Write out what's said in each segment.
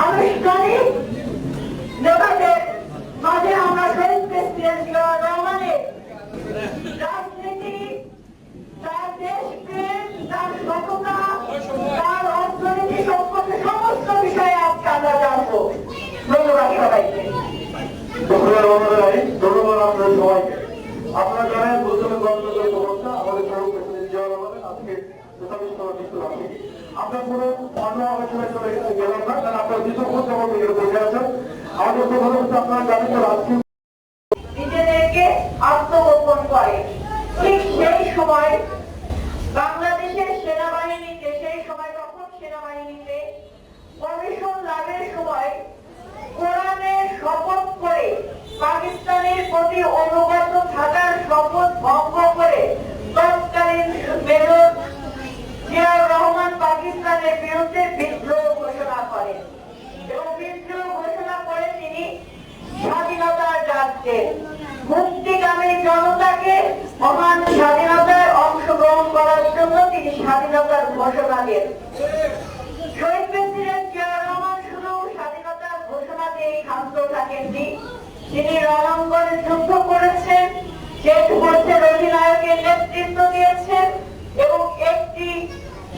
আনুষ্ঠানিক যোগাযোগ মাঝে আমরা শহীদ প্রেসিডেন্ট রহমানের রাজনীতি, তার দেশপ্রেম, তার সততা, তার অর্থনীতি সম্পর্কে সমস্ত বিষয়ে আজকে আমরা জানব। আপনারা জানেন প্রথমে গণতন্ত্র ব্যবস্থা আমাদের সর্ব প্রেসিডেন্ট জিয়া রহমানের আজকে তেতাল্লিশতম মৃত্যু বার্ষিকী আমরা কোনো অন্য আলোচনায় আছেন আমাদের রাজকীয় মহান স্বাধীনতায় অংশগ্রহণ করার জন্য তিনি স্বাধীনতার ঘোষণা দেন। শহীদ প্রেসিডেন্ট জিয়াউর রহমান শুধু স্বাধীনতার ঘোষণা দিয়ে ক্ষান্ত থাকেননি, তিনি রণাঙ্গনে যুদ্ধ করেছেন শেষ বর্ষের অধিনায়কের নেতৃত্ব দিয়েছেন এবং একটি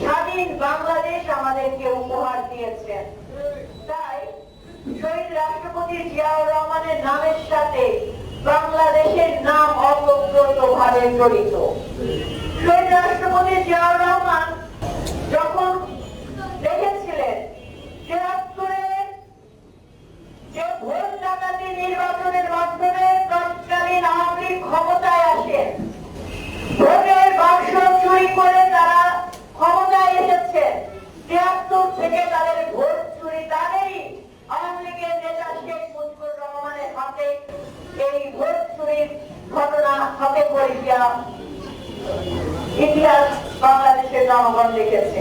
স্বাধীন বাংলাদেশ আমাদেরকে উপহার দিয়েছেন। তাই শহীদ রাষ্ট্রপতি জিয়াউর রহমানের নামের সাথে নাম জড়িত। রাষ্ট্রপতি জিয়াউর রহমান যখন দেখেছিলেন যে নির্বাচনের মাধ্যমে তৎকালীন আওয়ামী লীগ ইতিহাস বাংলাদেশের জনগণ লিখেছে